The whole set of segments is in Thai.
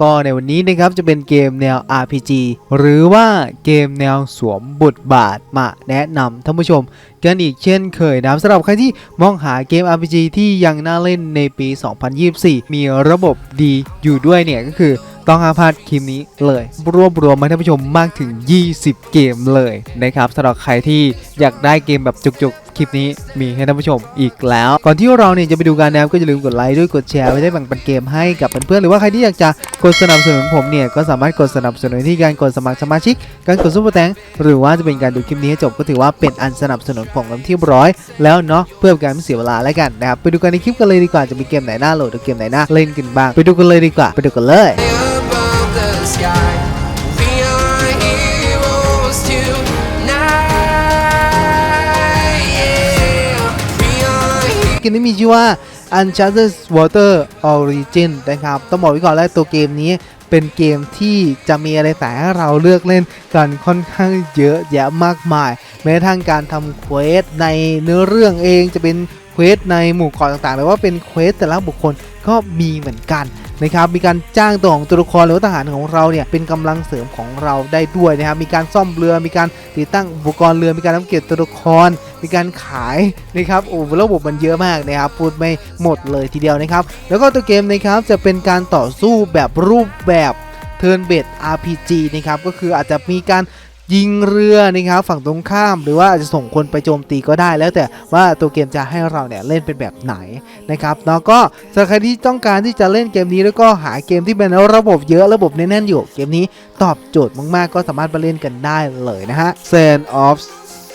ก็ในวันนี้นะครับจะเป็นเกมแนว RPG หรือว่าเกมแนวสวมบทบาทมาแนะนำท่านผู้ชม กันอีกเช่นเคยนะครับสำหรับใครที่มองหาเกม RPG ที่ยังน่าเล่นในปี 2024 มีระบบดีอยู่ด้วยเนี่ยก็คือ ต้องห้ามพลาดคลิปนี้เลย รวบรวมมาให้ท่านผู้ชมมากถึง 20 เกมเลยนะครับสำหรับใครที่อยากได้เกมแบบจุกๆคลิปนี้มีให้ท่านผู้ชมอีกแล้ว ก่อนที่เราเนี่ยจะไปดูกันนะครับก็อย่าลืมกดไลค์ด้วยกดแชร์ไว้ได้แบ่งปันเกมให้กับเพื่อนๆหรือว่าใครที่อยากจะกดสนับสนุนผมเนี่ยก็สามารถกดสนับสนุนที่การกดสมัครสมาชิก การกดซุปเปอร์แตงหรือว่าจะเป็นการดูคลิปนี้ให้จบก็ถือว่าเป็นอันสนับสนุนผมกันที่ร้อยแล้วเนาะเพื่อการไม่เสียเวลาแล้วกันนะครับไปดูกันในคลิปกันเลยดีกว่าจะมีเกมไหนน่าโหลดหรือเกมไหนน่าเล่นกันบ้าง ไปดูกันเลยดีกว่าไปดูกันเลย sky. We are heroes tonight. Yeah, we are heroes. เกมนี้มีชื่อว่า Uncharted Water Origin นะครับ ต้องบอกไว้ก่อนแล้วตัวเกมนี้เป็นเกมที่จะมีอะไรแต่ให้เราเลือกเล่นกันค่อนข้างเยอะแยะมากมาย แม้กระทั่งการทำเควสในเนื้อเรื่องเองจะเป็นเควสในหมู่เกาะต่างๆหรือว่าเป็นเควสแต่ละบุคคล ก็มีเหมือนกันนะครับมีการจ้างตัวของตัวละครหรือว่าทหารของเราเนี่ยเป็นกำลังเสริมของเราได้ด้วยนะครับมีการซ่อมเรือมีการติดตั้งอุปกรณ์เรือมีการอัปเกรดตัวละคร มีการขายนะครับโอ้ระบบมันเยอะมากนะครับพูดไม่หมดเลยทีเดียวนะครับ แล้วก็ตัวเกมนะครับจะเป็นการต่อสู้แบบรูปแบบ Turn b a s e RPG นะครับก็คืออาจจะมีการ ยิงเรือนะครับฝั่งตรงข้าม หรือว่าอาจจะส่งคนไปโจมตีก็ได้แล้วแต่ว่าตัวเกมจะให้เราเนี่ยเล่นเป็นแบบไหนนะครับแล้วก็สำหรับใครที่ต้องการที่จะเล่นเกมนี้แล้วก็หาเกมที่เป็นระบบเยอะระบบแน่นๆอยู่เกมนี้ตอบโจทย์มากๆ ก็สามารถมาเล่นกันได้เลยนะฮะ Sand of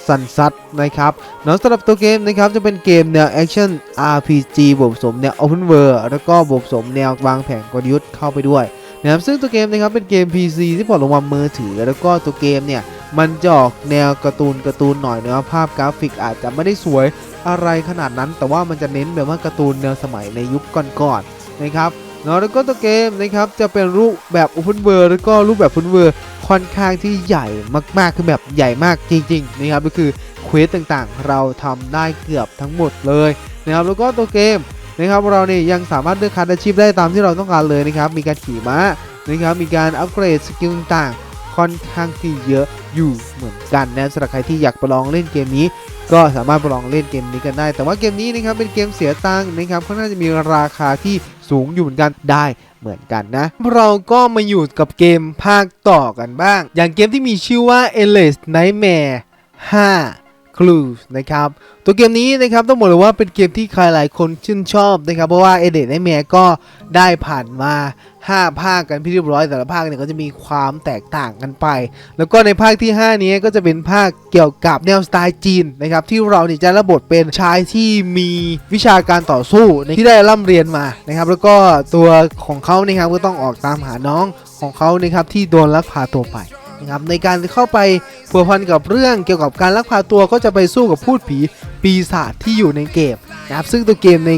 Sunset นะครับนาะสำหรับตัวเกมนะครับจะเป็นเกมแนว Action RPG บวกผสมแนว Open World แล้วก็บวกผสมแนววางแผนกลยุทธ์เข้าไปด้วย นะครับซึ่งตัวเกมนะครับเป็นเกม PC ที่พอลงมามือถือแล้วก็ตัวเกมเนี่ยมันจะออกแนวการ์ตูนการ์ตูนหน่อยเนะภาพกราฟิกอาจจะไม่ได้สวยอะไรขนาดนั้น แต่ว่ามันจะเน้นแบบว่าการ์ตูนแนวสมัยในยุคก่อนๆนะครับเนาะแล้วก็ตัวเกมนะครับจะเป็นรูปแบบ Open World แล้วก็รูปแบบ Open World ค่อนข้างที่ใหญ่มากๆคือแบบใหญ่มากจริงๆนะครับก็คือเควสต่างๆ เราทำได้เกือบทั้งหมดเลยนะครับแล้วก็ตัวเกม นะครับเราเนี่ยยังสามารถเลือกคันอาชีพได้ตามที่เราต้องการเลยนะครับ มีการขี่ม้านะครับมีการอัปเกรดสกิลต่างๆค่อนข้างที่เยอะอยู่เหมือนกันนะสำหรับใครที่อยากไปลองเล่นเกมนี้ ก็สามารถไปลองเล่นเกมนี้กันได้ แต่ว่าเกมนี้นะครับเป็นเกมเสียตังค์นะครับค่อนข้างจะมีราคาที่สูงอยู่เหมือนกันได้เหมือนกันนะ เราก็มาอยู่กับเกมภาคต่อกันบ้าง อย่างเกมที่มีชื่อว่า Endless Nightmare 5 Clues นะครับ ตัวเกมนี้นะครับต้องบอกเลยว่าเป็นเกมที่ใครหลายคนชื่นชอบนะครับ เพราะว่า Endless Nightmare ก็ได้ผ่านมา 5 ภาคกันพี่เรียบร้อยแต่ละภาคเนี่ยก็จะมีความแตกต่างกันไป แล้วก็ในภาคที่ 5 นี้ก็จะเป็นภาคเกี่ยวกับแนวสไตล์จีนนะครับที่เราเนี่ยจะรับบทเป็นชายที่มีวิชาการต่อสู้ที่ได้ร่ำเรียนมานะครับ แล้วก็ตัวของเขานะครับก็ต้องออกตามหาน้องของเขานะครับที่โดนลักพาตัวไป นะครับในการเข้าไปผัวพันกับเรื่องเกี่ยวกับการลักพาตัวก็จะไปสู้กับพูดผีปีศาจที่อยู่ในเกมนะครับซึ่งตัวเกมใน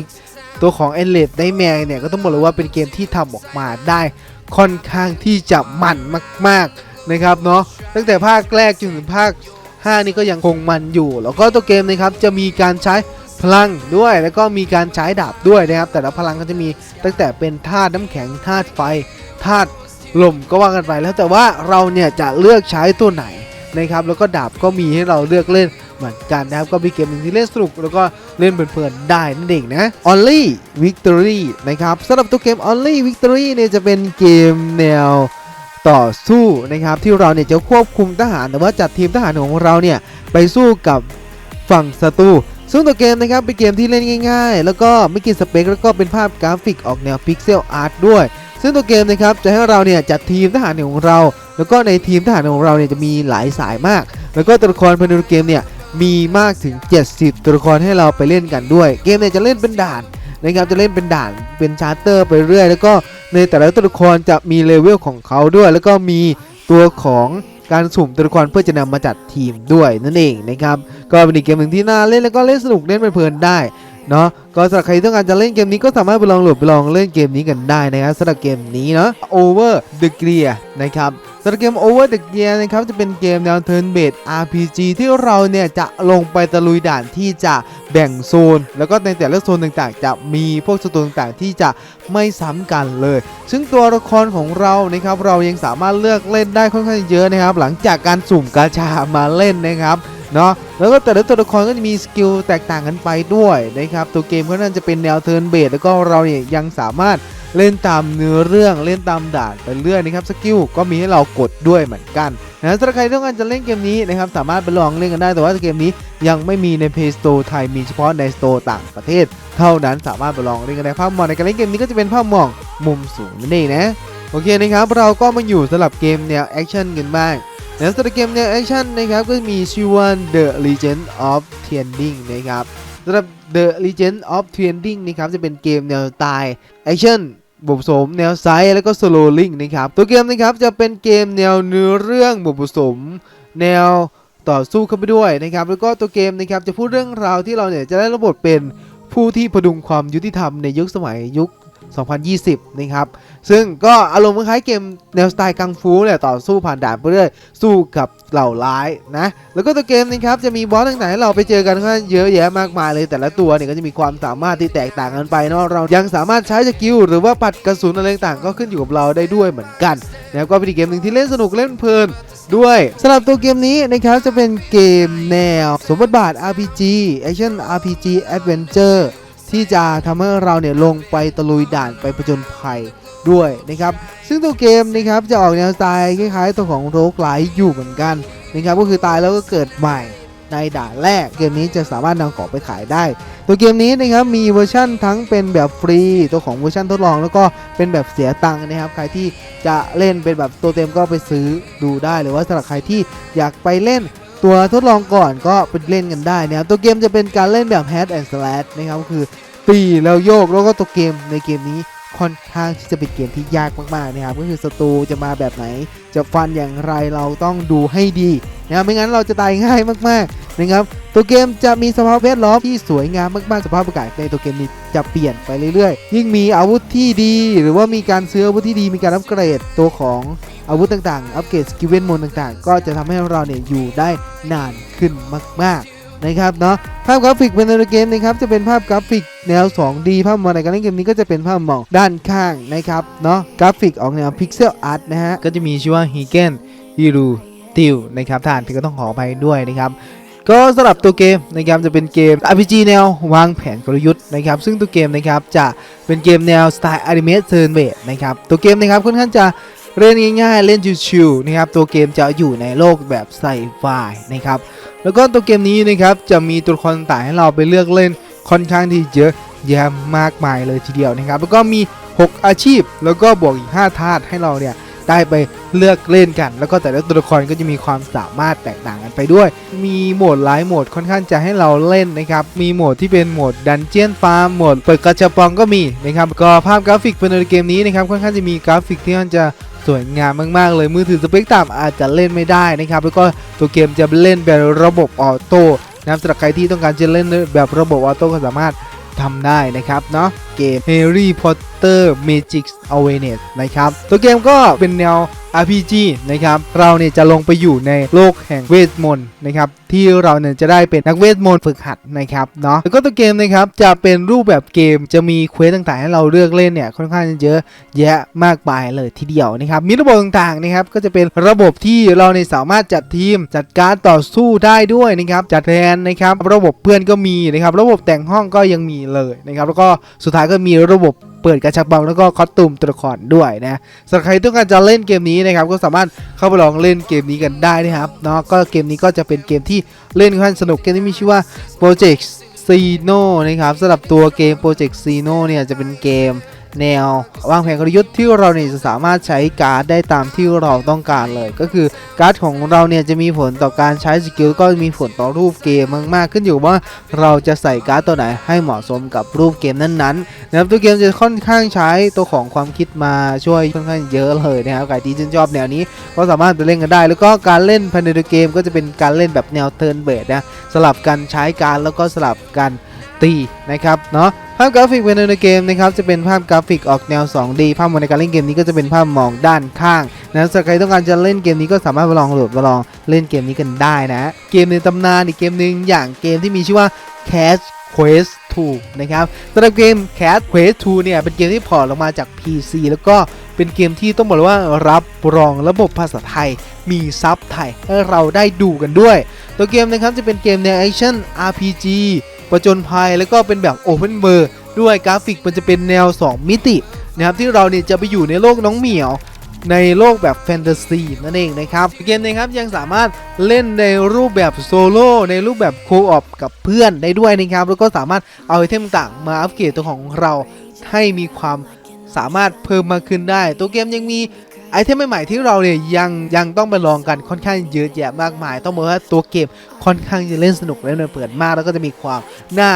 ตัวของ e n l e s ได้แมงเนี่ยก็ต้องบอกเลยว่าเป็นเกมที่ทำออกมาได้ค่อนข้างที่จะมันมากๆนะครับเนาะตั้งแต่ภาคแรกจนถึงภาค 5 นี่ก็ยังคงมันอยู่ แล้วก็ตัวเกมนะครับจะมีการใช้พลังด้วยแล้วก็มีการใช้ดาบด้วยนะครับแต่ละพลังก็จะมีตั้งแต่เป็นธาตุน้ำแข็งธาตุไฟธาตุ ลมก็ว่ากันไปแล้วแต่ว่าเราเนี่ยจะเลือกใช้ตัวไหนนะครับแล้วก็ดาบก็มีให้เราเลือกเล่นเหมือนกันนะครับก็มีเกมหนึ่งที่เล่นสนุกแล้วก็เล่นเพลินๆได้นั่นเองนะ Only Victory นะครับสำหรับตัวเกม Only Victory เนี่ยจะเป็นเกมแนวต่อสู้นะครับที่เราเนี่ยจะควบคุมทหารหรือว่าจัดทีมทหารของเราเนี่ยไปสู้กับฝั่งศัตรูซึ่งตัวเกมนะครับเป็นเกมที่เล่นง่าย ๆ แล้วก็ไม่กินสเปคแล้วก็เป็นภาพกราฟิกออกแนวพิกเซลอาร์ตด้วย ซึ่งตัวเกมนะครับจะให้เราเนี่ยจัดทีมทหารของเรา แล้วก็ในทีมทหารของเราเนี่ยจะมีหลายสายมาก แล้วก็ตัวละครภายในเกมเนี่ยมีมากถึง 70 ตัวละครให้เราไปเล่นกันด้วย เกมเนี่ยจะเล่นเป็นด่านนะครับจะเล่นเป็นด่านเป็นชาร์เตอร์ไปเรื่อย แล้วก็ในแต่ละตัวละครจะมีเลเวลของเขาด้วย แล้วก็มีตัวของการสุ่มตัวละครเพื่อจะนำมาจัดทีมด้วยนั่นเองนะครับก็เป็นอีกเกมหนึ่งที่น่าเล่นแล้วก็เล่นสนุกเล่นเพลินได้ เนาะก็สำหรับใครที่ต้องการจะเล่นเกมนี้ก็สามารถไปลองโหลดไปลองเล่นเกมนี้กันได้นะครับสำหรับเกมนี้เนาะ Over the Gear นะครับสำหรับเกม Over the Gear นะครับจะเป็นเกมแนว Turn Based RPG ที่เราเนี่ยจะลงไปตะลุยด่านที่จะแบ่งโซน แล้วก็ในแต่ละโซนต่างๆ จะมีพวกศัตรูต่างๆ ที่จะ ไม่ซ้ำกันเลย ซึ่งตัวละครของเรานะครับเรายังสามารถเลือกเล่นได้ค่อนข้างเยอะนะครับ หลังจากการสุ่มกาชามาเล่นนะครับเนาะแล้วก็แต่ละตัวละครก็จะมีสกิลแตกต่างกันไปด้วยนะครับตัวเกมก็น่าจะเป็นแนวเทิร์นเบสแล้วก็เราเนี่ยยังสามารถเล่นตามเนื้อเรื่องเล่นตามด่านไปเรื่อยนะครับสกิลก็มีให้เรากดด้วยเหมือนกันนะสำหรับใครต้องการจะเล่นเกมนี้นะครับสามารถไปลองเล่นกันได้แต่ว่าเกมนี้ยังไม่มีใน Play Store ไทยมีเฉพาะใน Store ต่างประเทศ เท่านั้นสามารถไปลองเล่นกันได้ภาพมองในการเล่นเกมนี้ก็จะเป็นภาพมองมุมสูงนั่นเองนะโอเคนะครับเราก็มาอยู่สำหรับเกมแนวแอคชั่นกันบ้างแล้วสำหรับเกมแนวแอคชั่นนะครับก็มีชื่อว่า The Legend of Tianding นะครับสำหรับ The Legend of Tianding นะครับจะเป็นเกมแนวตล์แอคชั่นบผสมแนวไซส์แล้วก็สโลลิงนะครับตัวเกมนะครับจะเป็นเกมแนวเนื้อเรื่องบผสม แนวต่อสู้เข้าไปด้วยนะครับแล้วก็ตัวเกมนะครับจะพูดเรื่องราวที่เราเนี่ยจะได้รับบทเป็น ผู้ที่พดุงความยุติธรรมในยุคสมัยยุค 2020 นะครับ ซึ่งก็อารมณ์คล้ายเกมแนวสไตล์กังฟูเนี่ยต่อสู้ผ่านด่านไปเรื่อยสู้กับเหล่าร้ายนะแล้วก็ตัวเกมนะครับจะมีบอสต่างๆให้เราไปเจอกันค่อนข้างเยอะแยะมากมายเลยแต่ละตัวเนี่ยก็จะมีความสามารถที่แตกต่างกันไปเนาะเรายังสามารถใช้สกิลหรือว่าปัดกระสุนอะไรต่างก็ขึ้นอยู่กับเราได้ด้วยเหมือนกันแล้วก็เป็นเกมหนึ่งที่เล่นสนุกเล่นเพลินด้วยสำหรับตัวเกมนี้นะครับจะเป็นเกมแนว สมบทบาท RPG Action RPG Adventure ที่จะทำให้เราเนี่ยลงไปตะลุยด่านไปผจญภัย ด้วยนะครับ ซึ่งตัวเกมนะครับจะออกแนวสไตล์คล้ายๆตัวของโรกไลท์อยู่เหมือนกันนะครับก็คือตายแล้วก็เกิดใหม่ในด่านแรกเกมนี้จะสามารถนำของไปขายได้ ตัวเกมนี้นะครับมีเวอร์ชั่นทั้งเป็นแบบฟรีตัวของเวอร์ชันทดลอง แล้วก็เป็นแบบเสียตังค์นะครับ ใครที่จะเล่นเป็นแบบตัวเต็มก็ไปซื้อดูได้หรือว่าสำหรับใครที่อยากไปเล่นตัวทดลองก่อนก็ไปเล่นกันได้นะครับตัวเกมจะเป็นการเล่นแบบ Head and Slash นะครับก็คือปีแล้วโยกแล้วก็ตัวเกมในเกมนี้ ค่อนข้างที่จะเป็นเกมที่ยากมากๆนะครับก็คือศัตรูจะมาแบบไหน จะฟันอย่างไรเราต้องดูให้ดีนะครับไม่งั้นเราจะตายง่ายมากๆนะครับตัวเกมจะมีสภาพแวดล้อมที่สวยงามมากๆสภาพอากาศในตัวเกมนี้จะเปลี่ยนไปเรื่อยๆ ยิ่งมีอาวุธที่ดี หรือว่ามีการซื้ออาวุธที่ดีมีการอัปเกรดตัวของอาวุธต่างๆ อัปเกรดสกิลเวนมนต่างๆ ก็จะทำให้เราเนี่ยอยู่ได้นานขึ้นมากๆ นะครับเนาะภาพกราฟิกเป็นในเกมนะครับจะเป็นภาพกราฟิกแนว 2D ภาพมองในการเล่นเกมนี้ก็จะเป็นภาพมองด้านข้างนะครับเนาะกราฟิกออกแนวพิกเซลอาร์ตนะฮะก็จะมีชื่อว่า h i g e n h i r u t i l นะครับท่านที่ก็ต้องขออภัยด้วยนะครับก็สำหรับตัวเกมนะครับจะเป็นเกม RPG แนววางแผนกลยุทธ์นะครับซึ่งตัวเกมนะครับจะเป็นเกมแนวสไตล์อนิเมะเทิร์นเบสนะครับตัวเกมนะครับค่อนข้างจะ เล่นง่ายๆ เล่นชิวๆนะครับ ตัวเกมจะอยู่ในโลกแบบไซไฟนะครับ แล้วก็ตัวเกมนี้นะครับจะมีตัวละครต่างให้เราไปเลือกเล่นค่อนข้างที่เยอะแยะมากมายเลยทีเดียวนะครับ แล้วก็มี 6 อาชีพ แล้วก็บวกอีก 5 ธาตุให้เราเนี่ย ได้ไปเลือกเล่นกัน แล้วก็แต่ละตัวละครก็จะมีความสามารถแตกต่างกันไปด้วย มีโหมดหลายโหมดค่อนข้างจะให้เราเล่นนะครับ มีโหมดที่เป็นโหมดดันเจียนฟาร์มโหมดเปิดกระชับปองก็มีนะครับก็ภาพกราฟิกภายในเกมนี้นะครับค่อนข้างจะมีกราฟิกที่มันจะสวยงามมาก ๆ เลยมือถือสเปคต่ำอาจจะเล่นไม่ได้นะครับ แล้วก็ตัวเกมจะเล่นแบบระบบออโต้นะครับสำหรับใครที่ต้องการจะเล่นแบบระบบออโต้ก็สามารถ ทำได้นะครับเนาะเกม Harry Potter Magic Awareness นะครับ ตัวเกมก็เป็นแนว RPG นะครับเราเนี่ยจะลงไปอยู่ในโลกแห่งเวทมนต์นะครับที่เราเนี่ยจะได้เป็นนักเวทมนต์ฝึกหัดนะครับเนาะแล้วก็ตัวเกมนะครับจะเป็นรูปแบบเกมจะมีเควสต่างๆ ให้เราเลือกเล่นเนี่ยค่อนข้างเยอะแยะมากมายเลยทีเดียวนะครับมีระบบต่างๆนะครับก็จะเป็นระบบที่เราเนี่ยสามารถจัดทีมจัดการต่อสู้ได้ด้วยนะครับจัดแทนนะครับระบบเพื่อนก็มีนะครับระบบแต่งห้องก็ยังมีเลยนะครับแล้วก็สุดท้ายก็มีระบบ เปิดกระชับบังแล้วก็คอสตูมตัวละครด้วยนะสำหรับใครต้องการจะเล่นเกมนี้นะครับก็สามารถเข้าไปลองเล่นเกมนี้กันได้นะครับเนาะก็เกมนี้ก็จะเป็นเกมที่เล่นค่อนสนุกเกมที่มีชื่อว่า Project Zeno นะครับสำหรับตัวเกม Project Zeno เนี่ยจะเป็นเกม แนววางแผนกลยุทธ์ที่เราเนี่ยจะสามารถใช้การ์ดได้ตามที่เราต้องการเลย ก็คือการ์ดของเราเนี่ยจะมีผลต่อการใช้สกิลก็มีผลต่อรูปเกมมากๆ ขึ้นอยู่ว่าเราจะใส่การ์ดตัวไหนให้เหมาะสมกับรูปเกมนั้นๆนะครับตัวเกมจะค่อนข้างใช้ตัวของความคิดมาช่วยค่อนข้างเยอะเลยนะครับใครที่ชื่นชอบแนวนี้ก็สามารถไปเล่นกันได้ แล้วก็การเล่นภายในเกมก็จะเป็นการเล่นแบบแนวเทิร์นเบสนะสลับกันใช้การดแล้วก็สลับกัน ตีนะครับเนาะภาพกราฟิกภายในเกมนะครับจะเป็นภาพกราฟิกออกแนว 2D ภาพมองในการเล่นเกมนี้ก็จะเป็นภาพมองด้านข้างนะสำหรับใครต้องการจะเล่นเกมนี้ก็สามารถมาลองโหลดมาลองเล่นเกมนี้กันได้นะ เกมในตำนานอีกเกมหนึ่งอย่างเกมที่มีชื่อว่า Cash Quest 2นะครับสำหรับเกม Cash Quest 2เนี่ยเป็นเกมที่พอร์ตลงมาจาก PC แล้วก็เป็นเกมที่ต้องบอกว่ารับรองระบบภาษาไทย มีซับไทยให้เราได้ดูกันด้วย ตัวเกมนะครับจะเป็นเกมแนวแอคชั่น RPG ประจนภัยแล้วก็เป็นแบบ Open World ด้วยกราฟิกมันจะเป็นแนว 2 มิตินะครับที่เราเนี่ยจะไปอยู่ในโลกน้องเหมียวในโลกแบบแฟนตาซีนั่นเองนะครับเกมนะครับยังสามารถเล่นในรูปแบบโซโล่ในรูปแบบโคออปกับเพื่อนได้ด้วยนะครับแล้วก็สามารถเอาไอเทมต่างมาอัปเกรดตัวของเราให้มีความสามารถเพิ่มมากขึ้นได้ ตัวเกมยังมี ไอเทมใหม่ๆที่เราเนี่ยยังยังต้องไปลองกันค่อนข้างเยอะแยะมากมาย ต้องบอกว่าตัวเกมค่อนข้างจะเล่นสนุกและเนินเปิดมากแล้วก็จะมีความน่า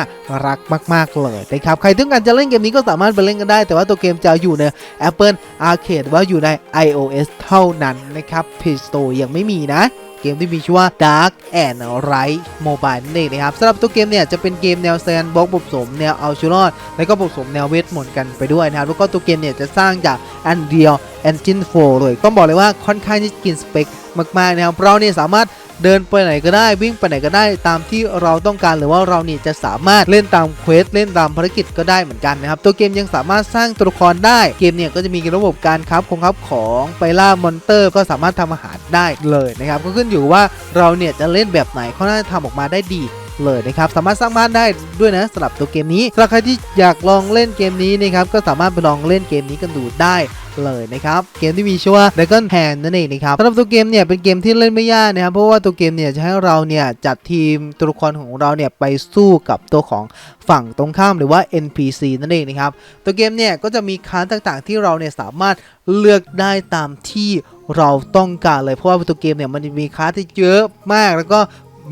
รักมากๆเลยนะครับใครต้องการจะเล่นเกมนี้ก็สามารถไปเล่นกันได้ แต่ว่าตัวเกมจะอยู่ใน Apple Arcade หรือว่าอยู่ใน iOS เท่านั้นนะครับ Play Store ยังไม่มีนะ เกมที่มีชื่อว่า Dark and Light Mobile นั่นเองนะครับสำหรับตัวเกมเนี่ยจะเป็นเกมแนวแซนบ็อกผสมแนวเอาชีรอดแล้วก็ผสมแนวเวทมนต์กันไปด้วยนะครับแล้วก็ตัวเกมเนี่ยจะสร้างจาก Unreal Engine 4เลยต้องบอกเลยว่าค่อนข้างที่จะกินสเปคมากๆนะครับเราเนี่ยสามารถ เดินไปไหนก็ได้วิ่งไปไหนก็ได้ตามที่เราต้องการหรือว่าเรานี่จะสามารถเล่นตามเควสเล่นตามภารกิจก็ได้เหมือนกันนะครับตัวเกมยังสามารถสร้างตัวละครได้เกมเนี่ยก็จะมีระบบการครับคงครับของไปล่ามอนเตอร์ก็สามารถทำอาหารได้เลยนะครับก็ขึ้นอยู่ว่าเราเนี่ยจะเล่นแบบไหนเขาน่าจะทำออกมาได้ดีเลยนะครับสามารถสร้างบ้านได้ด้วยนะสำหรับตัวเกมนี้สำหรับใครที่อยากลองเล่นเกมนี้นะครับก็สามารถไปลองเล่นเกมนี้กันดูได้ เลยนะครับเกมที่มีชื่อว่า Dragon Hand นั่นเองนะครับสำหรับตัวเกมเนี่ยเป็นเกมที่เล่นไม่ยากนะครับเพราะว่าตัวเกมเนี่ยจะให้เราเนี่ยจัดทีมตัวละครของเราเนี่ยไปสู้กับตัวของฝั่งตรงข้ามหรือว่า NPC นั่นเองนะครับตัวเกมเนี่ยก็จะมีคาร์ต่างๆ ที่เราเนี่ยสามารถเลือกได้ตามที่เราต้องการเลยเพราะว่าตัวเกมเนี่ยมันมีคาร์ที่เยอะมากแล้วก็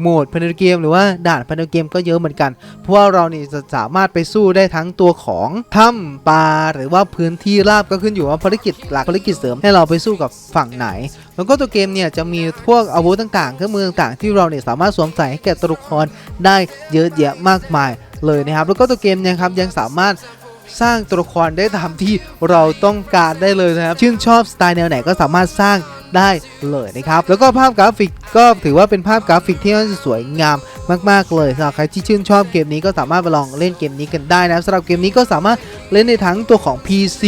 โหมดภายในเกมหรือว่าด่านภายในเกมก็เยอะเหมือนกัน เพราะว่าเรานี่จะสามารถไปสู้ได้ทั้งตัวของถ้ำปลาหรือว่าพื้นที่ราบก็ขึ้นอยู่ว่าภารกิจหลักภารกิจเสริมให้เราไปสู้กับฝั่งไหน แล้วก็ตัวเกมเนี่ยจะมีพวกอาวุธต่างๆเครื่องมือต่างๆที่เราเนี่ยสามารถสวมใส่ให้แก่ตัวละครได้เยอะแยะมากมายเลยนะครับ แล้วก็ตัวเกมเนี่ยครับยังสามารถ สร้างตัวละครได้ตามที่เราต้องการได้เลยนะครับชื่นชอบสไตล์แนวไหนก็สามารถสร้างได้เลยนะครับ แล้วก็ภาพกราฟิกก็ถือว่าเป็นภาพกราฟิกที่น่าจะสวยงามมาก ๆ เลยสำหรับใครที่ชื่นชอบเกมนี้ก็สามารถไปลองเล่นเกมนี้กันได้นะสำหรับเกมนี้ก็สามารถเล่นในทั้งตัวของ PC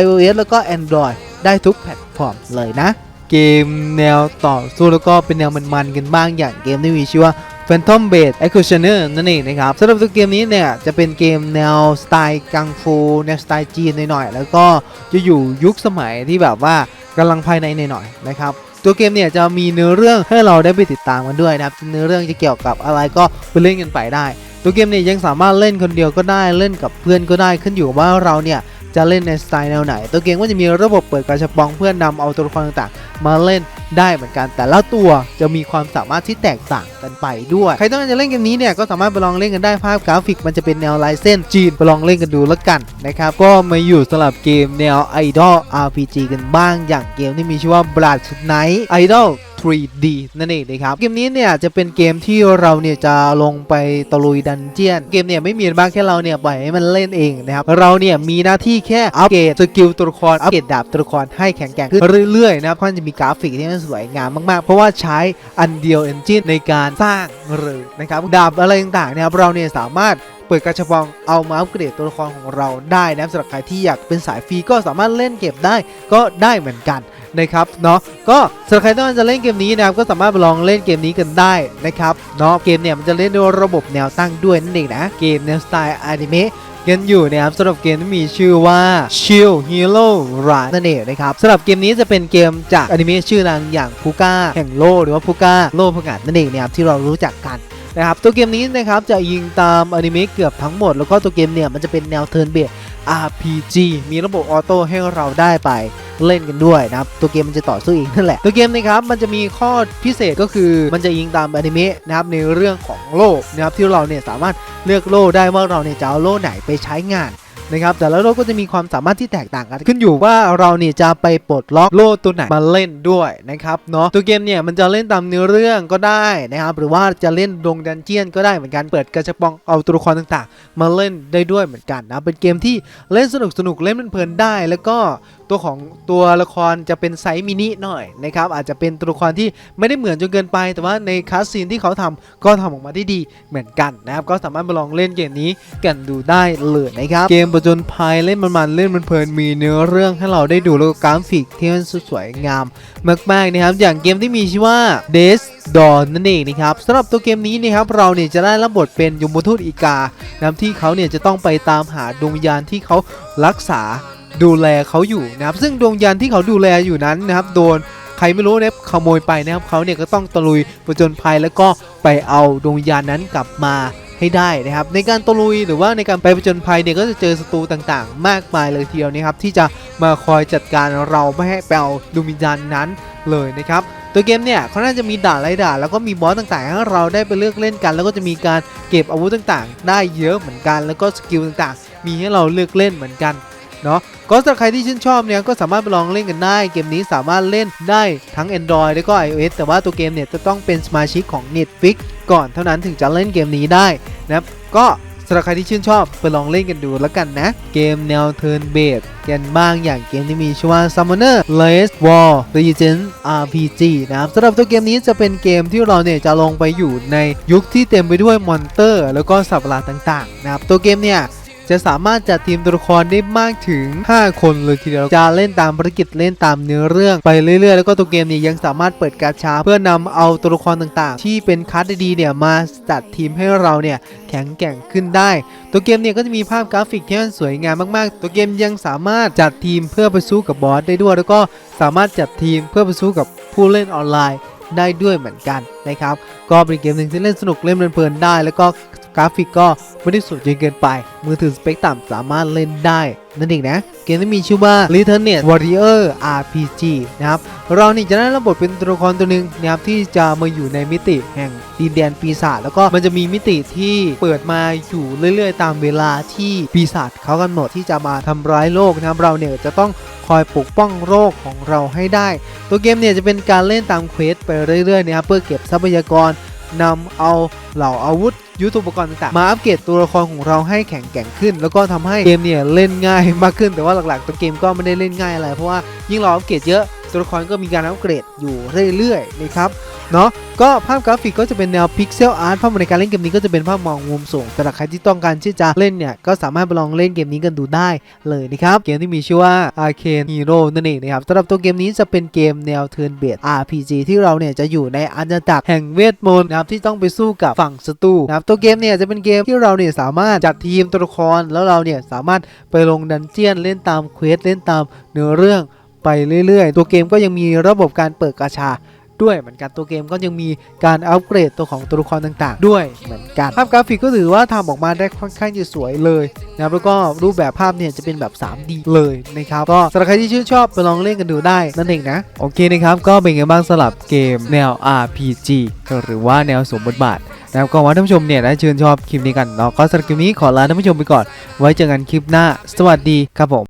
iOS แล้วก็ Android ได้ทุกแพลตฟอร์มเลยนะ เกมแนวต่อสู้แล้วก็เป็นแนวมันๆกันบ้างอย่างเกมที่มีชื่อว่า Phantom Blade Executioner นั่นเองนะครับสำหรับตัวเกมนี้เนี่ย จะเป็นเกมแนวสไตล์กังฟูแนวสไตล์จีนหน่อยๆแล้วก็จะอยู่ยุคสมัยที่แบบว่ากำลังภายในหน่อยๆนะครับตัวเกมเนี่ยจะมีเนื้อเรื่องให้เราได้ไปติดตามกันด้วยนะครับเนื้อเรื่องจะเกี่ยวกับอะไรก็ไปเล่นกันไปได้ ตัวเกมเนี่ยยังสามารถเล่นคนเดียวก็ได้เล่นกับเพื่อนก็ได้ขึ้นอยู่กับว่าเราเนี่ย จะเล่นในสไตล์แนวไหน ตัวเกมก็จะมีระบบเปิดกระชับปองเพื่อนนำเอาตัวละครต่างๆ มาเล่นได้เหมือนกันแต่ละตัวจะมีความสามารถที่แตกต่างกันไปด้วย ใครต้องการจะเล่นเกมนี้เนี่ยก็สามารถไปลองเล่นกันได้ภาพกราฟิก มันจะเป็นแนวลายเส้นจีนไปลองเล่นกันดูแล้วกันนะครับก็มาอยู่สลับเกมแนว Idol RPG กันบ้างอย่างเกมที่มีชื่อว่า Blood Knight Idol 3D นั่นเองนะครับเกมนี้เนี่ยจะเป็นเกมที่เราเนี่ยจะลงไปตะลุยดันเจียน เกมเนี่ยไม่มีบ้างแค่เราเนี่ยปล่อยให้มันเล่นเองนะครับเราเนี่ยมีหน้าที่แค่อัปเกรดสกิลตัวละครอัปเกรดดาบตัวละครให้แข็งแกร่งขึ้นเรื่อยๆนะครับเพราะมันจะมีกราฟิกที่มันสวยงามมากๆ เพราะว่าใช้ Unreal Engine ในการสร้างเลยนะครับดาบอะไรต่างๆนะครับเราเนี่ยสามารถเปิดกระชับปองเอามาอัปเกรดตัวละครของเราได้นะสำหรับใครที่อยากเป็นสายฟรีก็สามารถเล่นเก็บได้ก็ได้เหมือนกัน นะครับเนาะก็สำหรับใครต้องการจะเล่นเกมนี้นะครับก็สามารถลองเล่นเกมนี้กันได้นะครับเนาะเกมเนี่ยมันจะเล่นด้วยระบบแนวตั้งด้วยนั่นเองนะเกมแนวสไตล์อนิเมะกันอยู่นะครับสำหรับเกมที่มีชื่อว่า Shield Hero Run นั่นเองนะครับสำหรับเกมนี้จะเป็นเกมจากอนิเมะชื่อดังอย่างพูก้าแห่งโลหรือว่าพูก้าโลพงาดนั่นเองนะครับที่เรารู้จักกันนะครับตัวเกมนี้นะครับจะยิงตามอนิเมะเกือบทั้งหมด แล้วก็ตัวเกมเนี่ยมันจะเป็นแนวเทิร์นเบส RPG มีระบบออโต้ให้เราได้ไป เล่นกันด้วยนะครับตัวเกมมันจะต่อสู้เองนั่นแหละ ตัวเกมนะครับมันจะมีข้อพิเศษก็คือมันจะยิงตามอนิเมะนะครับในเรื่องของโล่นะครับที่เราเนี่ยสามารถเลือกโล่ได้ว่าเราเนี่ยจะเอาโล่ไหนไปใช้งานนะครับแต่ละโลกก็จะมีความสามารถที่แตกต่างกัน ขึ้นอยู่ว่าเราเนี่ยจะไปปลดล็อกโลตัวไหนมาเล่นด้วยนะครับเนาะตัวเกมเนี่ยมันจะเล่นตามเนื้อเรื่องก็ได้นะครับหรือว่าจะเล่นดงดันเจียนก็ได้เหมือนกันเปิดกระชับปองเอาตัวละครต่างๆ มาเล่นได้ด้วยเหมือนกันนะเป็นเกมที่เล่นสนุกสนุกเล่นเพลินได้ แล้วก็ ตัวของตัวละครจะเป็นไซส์มินิหน่อยนะครับอาจจะเป็นตัวละครที่ไม่ได้เหมือนจนเกินไป แต่ว่าในคัสซีนที่เขาทำก็ทำออกมาได้ดีเหมือนกันนะครับก็สามารถมาลองเล่นเกมนี้กันดูได้เลยนะครับเกมประจนภัยเล่นมันๆเล่นมันเพลินมีเนื้อเรื่องให้เราได้ดูแล้วก็กราฟิกที่มันสวยงามมากๆนะครับอย่างเกมที่มีชื่อว่า Days Dawn นั่นเองนะครับสำหรับตัวเกมนี้นะครับเราเนี่ยจะได้รับบทเป็นยมทูตอีกานะที่เขาเนี่ยจะต้องไปตามหาดวงวิญญาณที่เขารักษา ดูแลเขาอยู่นะครับซึ่งดวงวิญญาณที่เขาดูแลอยู่นั้นนะครับโดนใครไม่รู้เนี่ยขโมยไปนะครับเขาเนี่ยก็ต้องตะลุยประจนภัยแล้วก็ไปเอาดวงวิญญาณนั้นกลับมาให้ได้นะครับในการตะลุยหรือว่าในการไปประจนภัยเนี่ยก็จะเจอศัตรูต่างๆ มากมายเลยทีเดียวนะครับที่จะมาคอยจัดการเราไม่ให้ไปเอาดวงวิญญาณนั้นเลยนะครับตัวเกมเนี่ยเขาน่าจะมีด่านไล่ด่านแล้วก็มีบอสต่างๆให้เราได้ไปเลือกเล่นกัน แล้วก็จะมีการเก็บอาวุธต่างๆ ได้เยอะเหมือนกัน แล้วก็สกิลต่างๆ มีให้เราเลือกเล่นเหมือนกัน เนาะก็สำหรับใครที่ชื่นชอบเนี่ยก็สามารถไปลองเล่นกันได้ เกมนี้สามารถเล่นได้ทั้ง Android แล้วก็ iOS แต่ว่าตัวเกมเนี่ยจะต้องเป็นสมาชิกของ Netflix ก่อนเท่านั้นถึงจะเล่นเกมนี้ได้นะครับก็สำหรับใครที่ชื่นชอบไปลองเล่นกันดูแล้วกันนะ เกมแนว Turn Based กันบ้างอย่างเกมที่มีชื่อว่า Summoner Last War Legend RPG นะครับสำหรับตัวเกมนี้จะเป็นเกมที่เราเนี่ยจะลงไปอยู่ในยุคที่เต็มไปด้วยมอนเตอร์ แล้วก็สัตว์ประหลาดต่างๆนะครับตัวเกมเนี่ย จะสามารถจัดทีมตัวละครได้มากถึง 5 คนเลยทีเดียวจะเล่นตามภารกิจเล่นตามเนื้อเรื่องไปเรื่อยๆ แล้วก็ตัวเกมเนี่ยยังสามารถเปิดกาชาเพื่อนำเอาตัวละครต่างๆ ที่เป็นคัสดีๆเนี่ยมาจัดทีมให้เราเนี่ยแข็งแกร่งขึ้นได้ ตัวเกมเนี่ยก็จะมีภาพกราฟิกที่มันสวยงามมากๆ ตัวเกมยังสามารถจัดทีมเพื่อไปสู้กับบอสได้ด้วย แล้วก็สามารถจัดทีมเพื่อไปสู้กับผู้เล่นออนไลน์ได้ด้วยเหมือนกันนะครับ ก็เป็นเกมหนึ่งที่เล่นสนุกเล่นเพลินๆได้ แล้วก็ กราฟิกก็ไม่ได้สุดจนเกินไป มือถือสเปคต่ำสามารถเล่นได้ นั่นเองนะ เกมที่มีชื่อว่า Little Net Warrior RPG นะครับ เรานี่จะได้รับบทเป็นตัวละครตัวหนึ่งนะครับที่จะมาอยู่ในมิติแห่งดินแดนปีศาจแล้วก็มันจะมีมิติที่เปิดมาอยู่เรื่อยๆ ตามเวลาที่ปีศาจเขากำหนดที่จะมาทำร้ายโลกนะครับเราเนี่ยจะต้องคอยปกป้องโลกของเราให้ได้ ตัวเกมเนี่ยจะเป็นการเล่นตามเควสไปเรื่อยๆนะครับเพื่อเก็บทรัพยากร นำเอาเหล่าอาวุธยุทโธปกรณ์ต่างๆมาอัปเกรดตัวละครของเราให้แข็งแกร่งขึ้น แล้วก็ทำให้เกมเนี่ยเล่นง่ายมากขึ้นแต่ว่าหลักๆตัวเกมก็ไม่ได้เล่นง่ายอะไรเพราะว่ายิ่งเราอัปเกรดเยอะ ตัวละครก็มีการอัปเกรดอยู่เรื่อยๆนะครับเนาะก็ภาพกราฟิกก็จะเป็นแนวพิกเซลอาร์ตภาพในการเล่นเกมนี้ก็จะเป็นภาพมองมุมสูงสำหรับใครที่ต้องการที่จะเล่นเนี่ยก็สามารถไปลองเล่นเกมนี้กันดูได้เลยนะครับเกมที่มีชื่อว่า Arcane Hero นั่นเองนะครับสำหรับตัวเกมนี้จะเป็นเกมแนว Turn Based RPG ที่เราเนี่ยจะอยู่ในอาณาจักรแห่งเวทมนต์นะครับที่ต้องไปสู้กับฝั่งศัตรูนะครับตัวเกมเนี่ยจะเป็นเกมที่เราเนี่ยสามารถจัดทีมตัวละครแล้วเราเนี่ยสามารถไปลงดันเจียนเล่นตามเควสเล่นตามเนื้อเรื่อง ไปเรื่อยๆ ตัวเกมก็ยังมีระบบการเปิดกาชาด้วยเหมือนกันตัวเกมก็ยังมีการอัปเกรดตัวของตัวละครต่างๆ ด้วยเหมือนกันภาพกราฟิกก็ถือว่าทำออกมาได้ค่อนข้างจะสวยเลยนะแล้วก็รูปแบบภาพเนี่ยจะเป็นแบบ 3D เลยนะครับก็สำหรับใครที่ชื่นชอบไปลองเล่นกันดูได้นั่นเองนะ โอเคนะครับ ก็เป็นไงบ้างสลับเกมแนว RPG หรือว่าแนวสมบทบาทนะครับก็หวังว่าท่านผู้ชมเนี่ยได้ชื่นชอบคลิปนี้กันเนาะก็สำหรับคลิปนี้ขอลาท่านผู้ชมไปก่อน ไว้เจอกันคลิปหน้า สวัสดีครับผม